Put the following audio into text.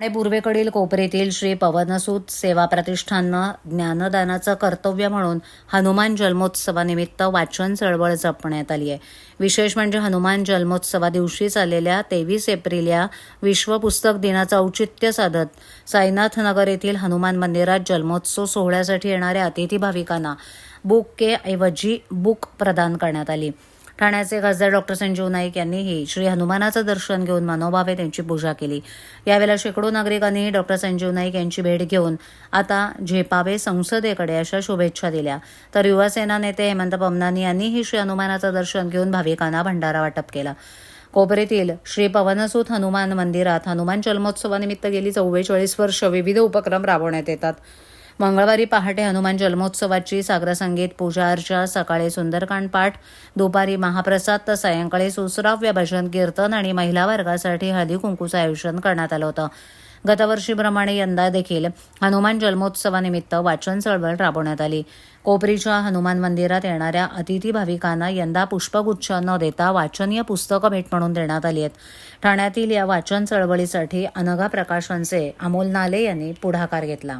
आणि पूर्वेकडील कोपरीतील श्री पवनसूत सेवा प्रतिष्ठाननं ज्ञानदानाचं कर्तव्य म्हणून हनुमान जन्मोत्सवानिमित्त वाचन चळवळ जपण्यात आली आहे. विशेष म्हणजे हनुमान जन्मोत्सवा दिवशी चाललेल्या तेवीस एप्रिल या विश्व पुस्तक दिनाचं औचित्य साधत साईनाथ नगर येथील हनुमान मंदिरात जन्मोत्सव सोहळ्यासाठी येणाऱ्या अतिथी भाविकांना बुक के ऐवजी बुक प्रदान करण्यात आली. ठाण्याचे खासदार डॉक्टर संजीव नाईक यांनीही श्री हनुमानाचं दर्शन घेऊन मनोभावे त्यांची पूजा केली. यावेळेला शेकडो नागरिकांनी डॉक्टर संजीव नाईक यांची भेट घेऊन आता झेपावे संसदेकडे अशा शुभेच्छा दिल्या. तर युवासेना नेते हेमंत पमनानी यांनीही श्री हनुमानाचं दर्शन घेऊन भाविकांना भंडारा वाटप केला. कोपरीतील श्री पवनसूत हनुमान मंदिरात हनुमान जन्मोत्सवानिमित्त गेली चव्वेचाळीस वर्ष विविध उपक्रम राबवण्यात येतात. मंगळवारी पहाटे हनुमान जन्मोत्सवाची साग्रसंगीत पूजा अर्चा सकाळी सुंदरकांड पाठ दुपारी महाप्रसाद तर सायंकाळी सुसराव्य भजन कीर्तन आणि महिला वर्गासाठी हळदी कुंकूचं आयोजन करण्यात आलं होतं. गतवर्षीप्रमाणे यंदा देखील हनुमान जन्मोत्सवानिमित्त वाचन चळवळ राबवण्यात आली. कोपरीच्या हनुमान मंदिरात येणाऱ्या अतिथी भाविकांना यंदा पुष्पगुच्छ न देता वाचनीय पुस्तकं भेट म्हणून देण्यात आली आहेत. ठाण्यातील या वाचन चळवळीसाठी अनघा प्रकाशनचे अमोल नाले यांनी पुढाकार घेतला.